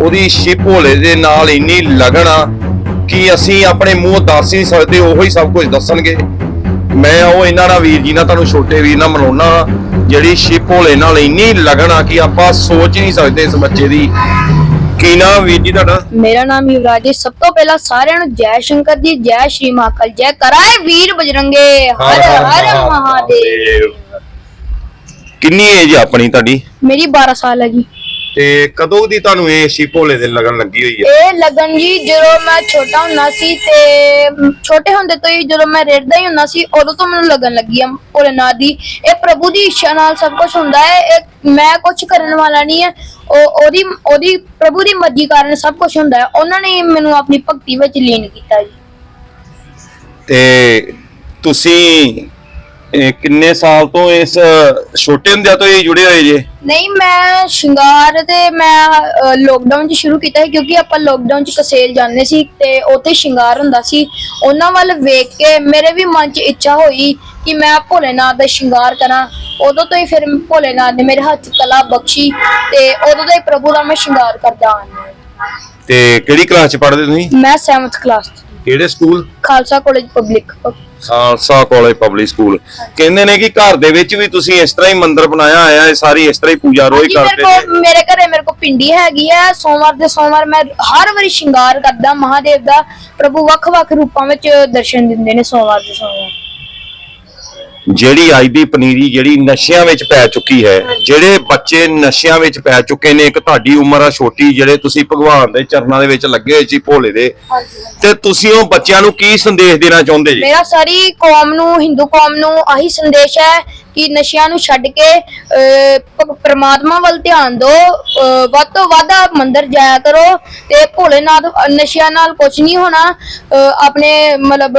ਉਹਦੀ ਸ਼ਿਪ ਭੋਲੇ ਦੇ ਨਾਲ ਇੰਨੀ ਲਗਨ ਆ ਕਿ ਅਸੀਂ ਆਪਣੇ ਮੂੰਹ ਦੱਸ ਹੀ ਨਹੀਂ ਸਕਦੇ ਉਹੋ ਹੀ ਸਭ ਕੁਝ ਦੱਸਣਗੇ। ਮੈਂ ਉਹ ਇਹਨਾਂ ਨਾਲ ਵੀਰ ਜੀ ਨਾਲ ਤੁਹਾਨੂੰ ਛੋਟੇ ਵੀਰ ਨਾਲ ਮਿਲਾਉਣਾ ਜਿਹੜੀ ਸ਼ਿਪ ਭੋਲੇ ਨਾਲ ਇੰਨੀ ਲਗਨ ਆ ਕਿ ਆਪਾਂ ਸੋਚ ਹੀ ਨਹੀਂ ਸਕਦੇ ਇਸ ਬੱਚੇ ਦੀ। ਕੀ ਨਾਮ ਵੀਰ ਜੀ ਤੁਹਾਡਾ? ਮੇਰਾ ਨਾਮ ਯੁਵਰਾਜ ਜੀ। ਸਭ ਤੋਂ ਪਹਿਲਾਂ ਸਾਰਿਆਂ ਨੂੰ ਜੈ ਸ਼ੰਕਰ ਜੀ ਜੈ ਸ਼੍ਰੀ ਮਹਾਕਾਲ ਜੈ ਕਰਾਏ ਵੀਰ ਬਜਰੰਗੇ। ਹਰ ਹਰ ਮਹਾਦੇਵ। ਕਿੰਨੀ ਏਜ ਆਪਣੀ ਤੁਹਾਡੀ? ਮੇਰੀ 12 ਸਾਲ ਹੈ ਜੀ। ਤੇ ਕਦੋਂ ਦੀ ਤੁਹਾਨੂੰ ਇਹ ਸ਼ਿਪ ਭੋਲੇ ਦੇ ਲਗਨ ਲੱਗੀ ਹੋਈ ਹੈ ਇਹ ਲਗਨ ਜੀ ਜਦੋਂ ਮੈਂ ਛੋਟਾ ਹੁੰਦਾ ਸੀ ਤੇ ਛੋਟੇ ਹੁੰਦੇ ਤੋਂ ਹੀ ਜਦੋਂ ਮੈਂ ਰੇਡਦਾ ਹੀ ਹੁੰਦਾ ਸੀ ਉਦੋਂ ਤੋਂ ਮੈਨੂੰ ਲੱਗਣ ਲੱਗੀ ਆ ਭੋਲੇਨਾਥ ਦੀ। ਇਹ ਪ੍ਰਭੂ ਦੀ ਇੱਛਾ ਨਾਲ ਸਭ ਕੁਝ ਹੁੰਦਾ ਹੈ ਇਹ ਮੈਂ ਕੁਝ ਕਰਨ ਵਾਲਾ ਨਹੀਂ ਹੈ ਉਹ ਉਹਦੀ ਉਹਦੀ ਪ੍ਰਭੂ ਦੀ ਮਰਜ਼ੀ ਕਾਰਨ ਸਭ ਕੁਝ ਹੁੰਦਾ ਹੈ। ਉਹਨਾਂ ਨੇ ਮੈਨੂੰ ਆਪਣੀ ਭਗਤੀ ਵਿੱਚ ਲੀਨ ਕੀਤਾ ਜੀ। ਤੇ ਤੁਸੀਂ ਇਹ ਕਿੰਨੇ ਸਾਲ ਤੋਂ ਇਸ ਛੋਟੇ ਹੁੰਦਿਆਂ ਤੋਂ ਹੀ ਜੁੜੇ ਹੋਏ ਜੇ? ਨਹੀਂ ਮੈਂ ਸ਼ਿੰਗਾਰ ਤੇ ਮੈਂ ਲੋਕਡਾਊਨ ਚ ਸ਼ੁਰੂ ਕੀਤਾ ਸੀ ਕਿਉਂਕਿ ਆਪਾਂ ਲੋਕਡਾਊਨ ਚ ਕਸੇਲ ਜਾਂਦੇ ਸੀ ਤੇ ਉੱਥੇ ਸ਼ਿੰਗਾਰ ਹੁੰਦਾ ਸੀ। ਉਹਨਾਂ ਵੱਲ ਵੇਖ ਕੇ ਮੇਰੇ ਵੀ ਮਨ ਚ ਇੱਛਾ ਹੋਈ ਕਿ ਮੈਂ ਭੋਲੇਨਾਥ ਦਾ ਸ਼ਿੰਗਾਰ ਕਰਾਂ। ਉਦੋਂ ਤੋਂ ਹੀ ਫਿਰ ਭੋਲੇਨਾਥ ਨੇ ਮੇਰੇ ਹੱਥ 'ਚ ਕਲਾ ਬਖਸ਼ੀ ਤੇ ਉਦੋਂ ਤੋਂ ਹੀ ਪ੍ਰਭੂ ਦਾ ਮੈਂ ਸ਼ਿੰਗਾਰ ਕਰਦਾ ਹਾਂ। ਤੇ ਕਿਹੜੀ ਕਲਾਸ ਚ ਪੜ੍ਹਦੇ ਤੁਸੀਂ? ਮੈਂ 7th ਕਲਾਸ ਕਿਹੜੇ school? Khalsa college public Khalsa college public school ਕਹਿੰਦੇ ਨੇ ਕਿ ਘਰ ਦੇ ਵਿੱਚ ਵੀ ਤੁਸੀਂ ਇਸ ਤਰ੍ਹਾਂ ਹੀ ਮੰਦਿਰ ਬਣਾਇਆ ਹੋਇਆ ਹੈ ਸਾਰੀ ਇਸ ਤਰ੍ਹਾਂ ਹੀ ਪੂਜਾ ਰੋਜ਼ ਮੇਰੇ ਕਰਦੇ ਨੇ ਮੇਰੇ ਘਰੇ ਮੇਰੇ ਕੋ ਪਿੰਡੀ ਹੈਗੀ ਹੈ ਸੋਮਵਾਰ ਦੇ ਸੋਮਵਾਰ ਮੈਂ ਹਰ ਵਾਰੀ ਸ਼ਿੰਗਾਰ ਕਰਦਾ ਮਹਾਦੇਵ ਦਾ ਪ੍ਰਭੂ ਵੱਖ-ਵੱਖ ਰੂਪਾਂ ਵਿੱਚ ਦਰਸ਼ਨ ਦਿੰਦੇ ਨੇ ਸੋਮਵਾਰ ਦੇ ਸੋਮਵਾਰ। ਜਿਹੜੀ ਅੱਜ ਦੀ ਪਨੀਰੀ ਜਿਹੜੀ ਨਸ਼ਿਆਂ ਵਿੱਚ ਪੈ ਚੁੱਕੀ ਹੈ ਜਿਹੜੇ ਬੱਚੇ ਨਸ਼ਿਆਂ ਵਿੱਚ ਪੈ ਚੁੱਕੇ ਨੇ ਇੱਕ ਤੁਹਾਡੀ ਉਮਰ ਆ ਛੋਟੀ ਜਿਹੜੇ ਤੁਸੀਂ ਭਗਵਾਨ ਦੇ ਚਰਨਾਂ ਦੇ ਵਿੱਚ ਲੱਗੇ ਹੋਏ ਸੀ ਭੋਲੇ ਦੇ ਤੇ ਤੁਸੀਂ ਉਹ ਬੱਚਿਆਂ ਨੂੰ ਕੀ ਸੰਦੇਸ਼ ਦੇਣਾ ਚਾਹੁੰਦੇ ਜੀ? ਮੇਰਾ ਸਾਰੀ ਕੌਮ ਨੂੰ ਹਿੰਦੂ ਕੌਮ ਨੂੰ ਆਹੀ ਸੰਦੇਸ਼ ਹੈ ਕਿ ਨਸ਼ਿਆਂ ਨੂੰ ਛੱਡ ਕੇ ਅਹ, ਪ- ਪ੍ਰਮਾਤਮਾ ਵੱਲ ਧਿਆਨ ਦਿਓ ਵੱਧ ਤੋਂ ਵੱਧ ਮੰਦਿਰ ਜਾਇਆ ਕਰੋ ਤੇ ਭੋਲੇਨਾਥ ਅਹ, ਨਸ਼ਿਆਂ ਨਾਲ ਕੁਝ ਨਹੀਂ ਹੋਣਾ ਅਹ, ਆਪਣੇ ਮਤਲਬ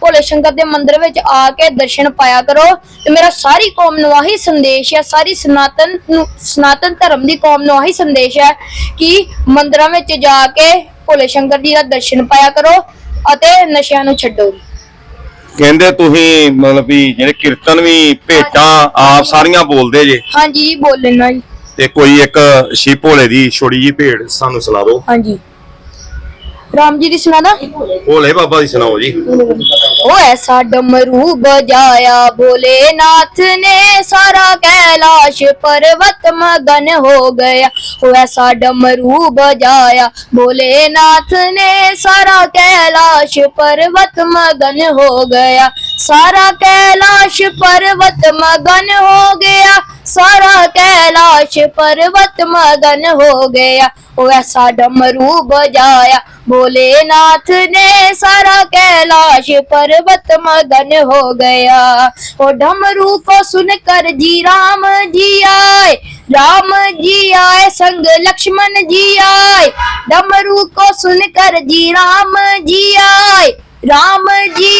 ਭੋਲੇ ਸ਼ੰਕਰ ਦੇ ਮੰਦਿਰ ਵਿੱਚ ਆ ਕੇ ਦਰਸ਼ਨ ਪਾਇਆ ਕਰੋ ਤੇ ਮੇਰਾ ਸਾਰੀ ਕੌਮ ਨੂੰ ਆਹੀ ਸੰਦੇਸ਼ ਹੈ ਸਾਰੀ ਸਨਾਤਨ ਨੂੰ ਸਨਾਤਨ ਧਰਮ ਦੀ ਕੌਮ ਨੂੰ ਆਹੀ ਸੰਦੇਸ਼ ਹੈ ਕਿ ਮੰਦਿਰਾਂ ਵਿੱਚ ਜਾ ਕੇ ਭੋਲੇ ਸ਼ੰਕਰ ਜੀ ਦਾ ਦਰਸ਼ਨ ਪਾਇਆ ਕਰੋ ਅਤੇ ਨਸ਼ਿਆਂ ਨੂੰ ਛੱਡੋ। ਕਹਿੰਦੇ ਤੁਸੀਂ ਮਤਲਬ ਵੀ ਜਿਹੜੇ ਕੀਰਤਨ ਵੀ ਭੇਟਾਂ ਆਪ ਸਾਰੀਆਂ ਬੋਲਦੇ ਜੇ? ਹਾਂਜੀ ਜੀ ਬੋਲ ਲੈਣਾ ਜੀ। ਤੇ ਕੋਈ ਇੱਕ ਸ਼ਿਵ ਭੋਲੇ ਦੀ ਛੋੜੀ ਜੀ ਭੇਟ ਸਾਨੂੰ ਸੁਣਾ ਦਿਓ। ਹਾਂਜੀ। رام جی سنا نا بابا سنا او ایسا ڈمرو بجایا بولی ناتھ نی سارا کیلاش پروت مگن ہو گیا وہ ایسا ڈمرو بجایا بھولی ناتھ نی سارا کیلاش پروت مگن ہو گیا سارا کیش پروت مگن ہو گیا सारा कैलाश पर्वत मगन हो गया वैसा डमरू बजाया भोलेनाथ ने सारा कैलाश पर्वत मगन हो गया ओ डमरू को सुनकर जी राम जी आए राम जी आए संग लक्ष्मण जी आए डमरू को सुनकर जी राम जी आए राम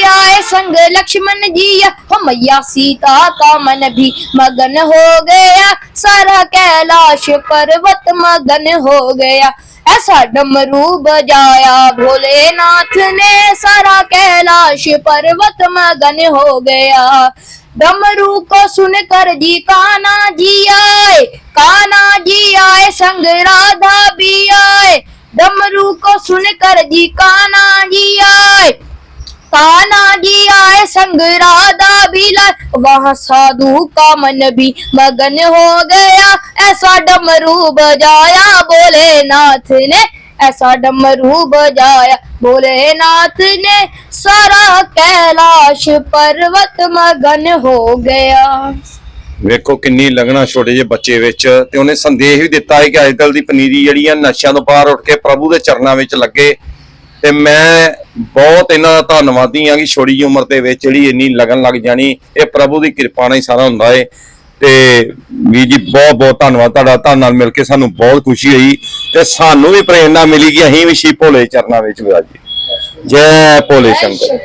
آئے سنگ لکشمن جی ہو میا سیتا کا من بھی مگن ہو گیا سارا کیلاش پروت مگن ہو گیا ایسا ڈمرو بجایا بھولے ناتھ نے سارا کیلاش پروت مگن ہو گیا ڈمرو کو سن کر جی کانا جی آئے کانا جی آئے سنگ رادھا بھی آئے ڈمرو کو سن کر جی کانا جی آئے जी आए संग राधा भी लाए वहाँ साधु का मन भी मगन हो गया ऐसा डमरू बजाया भोलेनाथ ने ऐसा डमरू बजाया भोलेनाथ ने सारा कैलाश पर्वत मगन हो गया ਵੇਖੋ ਕਿੰਨੀ ਲਗਣਾ ਛੋਟੇ ਜਿਹੇ ਬੱਚੇ ਵਿੱਚ ਤੇ ਉਹਨੇ ਸੰਦੇਸ਼ ਵੀ ਦਿੱਤਾ ਹੈ ਕਿ ਅੱਜ ਕੱਲ ਦੀ ਪਨੀਰੀ ਜਿਹੜੀ ਆ ਨਸ਼ਿਆਂ ਤੋਂ ਬਾਹਰ ਉੱਠ ਕੇ ਪ੍ਰਭੂ ਦੇ ਚਰਨਾਂ ਵਿੱਚ ਲੱਗੇ ਤੇ ਮੈਂ ਬਹੁਤ ਇਹਨਾਂ ਦਾ ਧੰਨਵਾਦੀ ਆ ਕਿ ਛੋਟੀ ਜਿਹੀ ਉਮਰ ਦੇ ਵਿੱਚ ਜਿਹੜੀ ਇੰਨੀ ਲਗਨ ਲੱਗ ਜਾਣੀ, ਇਹ ਪ੍ਰਭੂ ਦੀ ਕਿਰਪਾ ਨਾਲ ਹੀ ਸਾਰਾ ਹੁੰਦਾ ਏ। ਤੇ ਵੀਰ ਜੀ, ਬਹੁਤ ਬਹੁਤ ਧੰਨਵਾਦ ਤੁਹਾਡਾ। ਤੁਹਾਡੇ ਨਾਲ ਮਿਲ ਕੇ ਸਾਨੂੰ ਬਹੁਤ ਖੁਸ਼ੀ ਹੋਈ ਤੇ ਸਾਨੂੰ ਵੀ ਪ੍ਰੇਰਣਾ ਮਿਲੀ ਕਿ ਅਸੀਂ ਵੀ ਸ਼ੀ ਭੋਲੇ ਚਰਨਾਂ ਵਿੱਚ ਵਿਰਾਜੀ। ਜੈ ਭੋਲੇ ਸ਼ੰਕਰ